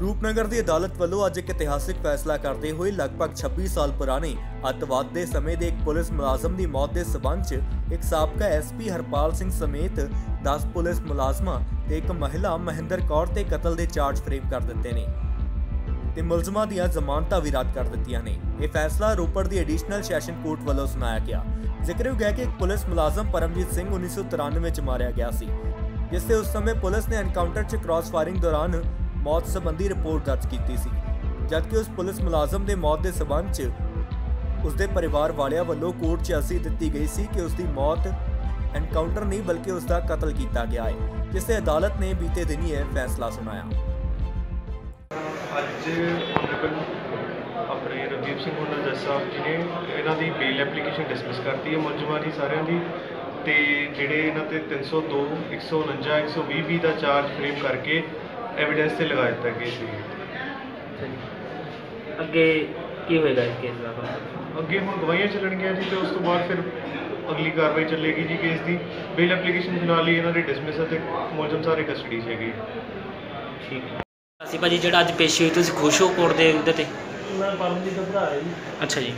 ਰੂਪਨਗਰ ਦੀ ਅਦਾਲਤ ਵੱਲੋਂ ਅੱਜ ਇੱਕ ਇਤਿਹਾਸਿਕ ਫੈਸਲਾ ਕਰਦੇ ਹੋਏ ਲਗਭਗ 26 ਸਾਲ ਪੁਰਾਣੇ ਅੱਤਵਾਦ ਦੇ ਸਮੇਂ ਦੇ ਇੱਕ ਪੁਲਿਸ ਮੁਲਾਜ਼ਮ ਦੀ ਮੌਤ ਦੇ ਸਬੰਧ 'ਚ ਇੱਕ ਸਾਬਕਾ ਐਸਪੀ ਹਰਪਾਲ ਸਿੰਘ ਸਮੇਤ 10 ਪੁਲਿਸ ਮੁਲਾਜ਼ਮਾਂ ਤੇ ਇੱਕ ਮਹਿਲਾ ਮਹਿੰਦਰ ਕੌਰ ਤੇ ਕਤਲ ਦੇ ਚਾਰਜ ਫਰੇਮ ਕਰ ਦਿੱਤੇ ਨੇ ਤੇ ਮੁਲਜ਼ਮਾਂ ਦੀਆਂ ਜ਼ਮਾਨਤਾਂ ਵੀ ਰੱਦ ਕਰ ਦਿੱਤੀਆਂ ਨੇ। ਇਹ ਫੈਸਲਾ ਰੋਪੜ ਦੀ ਐਡੀਸ਼ਨਲ ਸੈਸ਼ਨ ਕੋਰਟ ਵੱਲੋਂ ਸੁਣਾਇਆ ਗਿਆ। ਜ਼ਿਕਰਯੋਗ ਹੈ ਕਿ ਇੱਕ ਪੁਲਿਸ ਮੁਲਾਜ਼ਮ ਪਰਮਜੀਤ ਸਿੰਘ 1993 ਵਿੱਚ ਮਾਰਿਆ ਗਿਆ ਸੀ, ਜਿਸ ਤੇ ਉਸ ਸਮੇਂ ਪੁਲਿਸ ਨੇ ਐਨਕਾਊਂਟਰ 'ਚ ਕ੍ਰਾਸ ਫਾਇਰਿੰਗ ਦੌਰਾਨ ਮੌਤ ਸੰਬੰਧੀ ਰਿਪੋਰਟ ਦਰਜ ਕੀਤੀ ਸੀ। ਜਦਕਿ ਉਸ ਪੁਲਿਸ ਮੁਲਾਜ਼ਮ ਦੇ ਮੌਤ ਦੇ ਸਬੰਧ 'ਚ ਉਸ ਦੇ ਪਰਿਵਾਰ ਵਾਲਿਆਂ ਵੱਲੋਂ ਕੋਰਟ 'ਚ ਅਰਜ਼ੀ ਦਿੱਤੀ ਗਈ ਸੀ ਕਿ ਉਸ ਦੀ ਮੌਤ ਐਨਕਾਊਂਟਰ ਨਹੀਂ, ਬਲਕਿ ਉਸ ਦਾ ਕਤਲ ਕੀਤਾ ਗਿਆ ਹੈ, ਜਿਸ ਤੇ ਅਦਾਲਤ ਨੇ ਬੀਤੇ ਦਿਨੀ ਇਹ ਫੈਸਲਾ ਸੁਣਾਇਆ। ਅੱਜ ਆਪਣੇ ਰਵਦੀਪ ਸਿੰਘ ਹੁਣਲ ਜੱਜ ਸਾਹਿਬ ਜੀ ਨੇ ਇਹਨਾਂ ਦੀ ਬੇਲ ਐਪਲੀਕੇਸ਼ਨ ਡਿਸਮਿਸ ਕਰਤੀ ਹੈ ਮੁਲਜ਼ਮਾਂ ਦੀ ਸਾਰਿਆਂ ਦੀ। ਤੇ ਜਿਹੜੇ ਇਹਨਾਂ ਤੇ 302 149 120 ਦਾ ਚਾਰਜ ਫਰੇਮ ਕਰਕੇ ਐਵੀਡੈਂਸ ਤੇ ਲਗਾ ਦਿੱਤਾ ਗਿਆ ਸੀ ਅੱਛਾ ਜੀ ਅੱਗੇ ਕੀ ਹੋਏਗਾ ਇਸ ਕੇਸ ਦਾ? ਅੱਗੇ ਹੁਣ ਗਵਾਹੀਆਂ ਚੱਲਣਗੀਆਂ ਜੀ ਤੇ ਉਸ ਤੋਂ ਬਾਅਦ ਫਿਰ ਅਗਲੀ ਕਾਰਵਾਈ ਚੱਲੇਗੀ ਜੀ ਕੇਸ ਦੀ। ਬੇਲ ਐਪਲੀਕੇਸ਼ਨ ਫਿਲਹਾਲ ਹੀ ਇਹਨਾਂ ਦੀ ਡਿਸਮਿਸ ਹੈ ਤੇ ਮੁਲਜ਼ਮ ਸਾਰੇ ਕਸਟਡੀ 'ਚ ਹੈਗੇ ਠੀਕ ਅਸੀਂ ਭਾਜੀ ਜਿਹੜਾ ਅੱਜ ਪੇਸ਼ੀ ਹੋਈ ਤੁਸੀਂ ਖੁਸ਼ ਹੋ ਕੋਰਟ ਦੇ ਉਹਦੇ ਤੇ? ਮੈਂ ਪਰਮਜੀਤ ਦਾ ਭਰਾ ਹੈ ਜੀ। ਅੱਛਾ ਜੀ।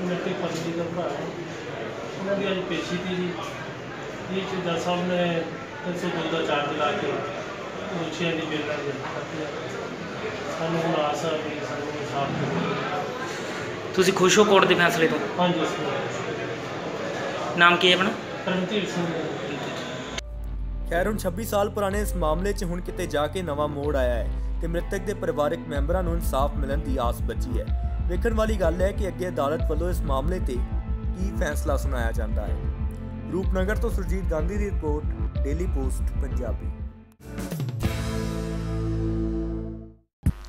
ਮੇਰੇ ਤੇ ਪਰਮਜੀਤ ਦਾ ਭਰਾ ਹੈ। ਉਹਨਾਂ ਦੀ ਅੱਜ ਪੇਸ਼ੀ ਤੀ ਜੀ। ਇਹ ਚ ਜੱਜ ਸਾਹਿਬ ਨੇ 302 ਦਾ ਚਾਰਜ ਲਾ ਕੇ ਦੋਸ਼ੀਆਂ ਦੀ ਬੇਲ ਸਾਨੂੰ ਹੁਣ ਆਸ ਹੈ ਵੀ ਸਾਨੂੰ ਇਨਸਾਫ ਮਿਲੇਗਾ ਤੁਸੀਂ ਖੁਸ਼ ਹੋ ਕੋਰਟ ਦੇ ਫੈਸਲੇ ਤੋਂ? ਹਾਂਜੀ ਨਾਮ ਕੀ ਹੈ ਆਪਣਾ? ਪਰਮਜੀਤ ਸਿੰਘ ਖੈਰ ਹੁਣ 26 ਸਾਲ ਪੁਰਾਣੇ ਇਸ ਮਾਮਲੇ 'ਚ ਹੁਣ ਕਿਤੇ ਜਾ ਕੇ ਨਵਾਂ ਮੋੜ ਆਇਆ ਹੈ ਤੇ ਮ੍ਰਿਤਕ ਦੇ ਪਰਿਵਾਰਕ ਮੈਂਬਰਾਂ ਨੂੰ ਇਨਸਾਫ ਮਿਲਣ ਦੀ ਆਸ ਬਚੀ ਹੈ। ਵੇਖਣ ਵਾਲੀ ਗੱਲ ਹੈ ਕਿ ਅੱਗੇ ਅਦਾਲਤ ਵੱਲੋਂ ਇਸ ਮਾਮਲੇ ਤੇ ਕੀ ਫੈਸਲਾ ਸੁਣਾਇਆ ਜਾਂਦਾ ਹੈ। ਰੂਪਨਗਰ ਤੋਂ ਸੁਰਜੀਤ ਗਾਂਧੀ ਦੀ ਰਿਪੋਰਟ ਡੇਲੀ ਪੋਸਟ ਪੰਜਾਬੀ।